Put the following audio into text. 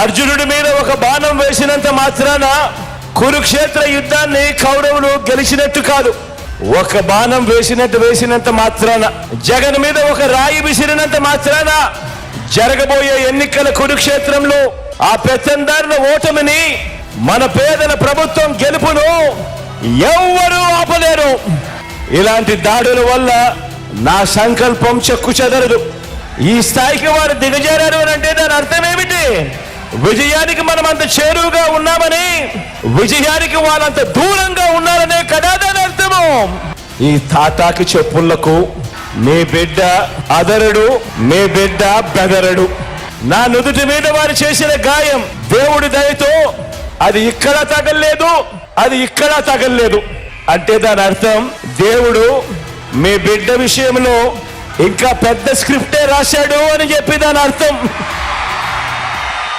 అర్జునుడి మీద ఒక బాణం వేసినంత మాత్రాన కురుక్షేత్ర యుద్ధాన్ని కౌరవులు గెలిచినట్టు కాదు. ఒక బాణం వేసినట్టు వేసినంత మాత్రాన జగన్ మీద ఒక రాయి విసిరినంత మాత్రాన జరగబోయే ఎన్నికల కురుక్షేత్రంలో ఆ పెత్తందారుల ఓటమిని మన పేదల ప్రభుత్వం గెలుపును ఎవ్వరూ ఆపలేరు. ఇలాంటి దాడుల వల్ల నా సంకల్పం చెక్కు చెదరదు ఈ స్థాయికి వారు దిగజారారు అని అంటే దాని అర్థం ఏమిటి? విజయానికి మనం అంత చేరువుగా ఉన్నామని విజయానికి వాళ్ళంత దూరంగా ఉన్నారనే కదా దాని అర్థము. ఈ తాతాకి చెప్పులకు నీ బిడ్డ అదరుడు నీ బిడ్డ బెదరడు. నా నుదుటి మీద వారు చేసిన గాయం దేవుడి దయతో అది ఇక్కడ తగల్లేదు అది ఇక్కడ తగల్లేదు. అంటే దాని అర్థం దేవుడు మీ బిడ్డ విషయంలో ఇంకా పెద్ద స్క్రిప్టే రాశాడు అని చెప్పి దాని అర్థం.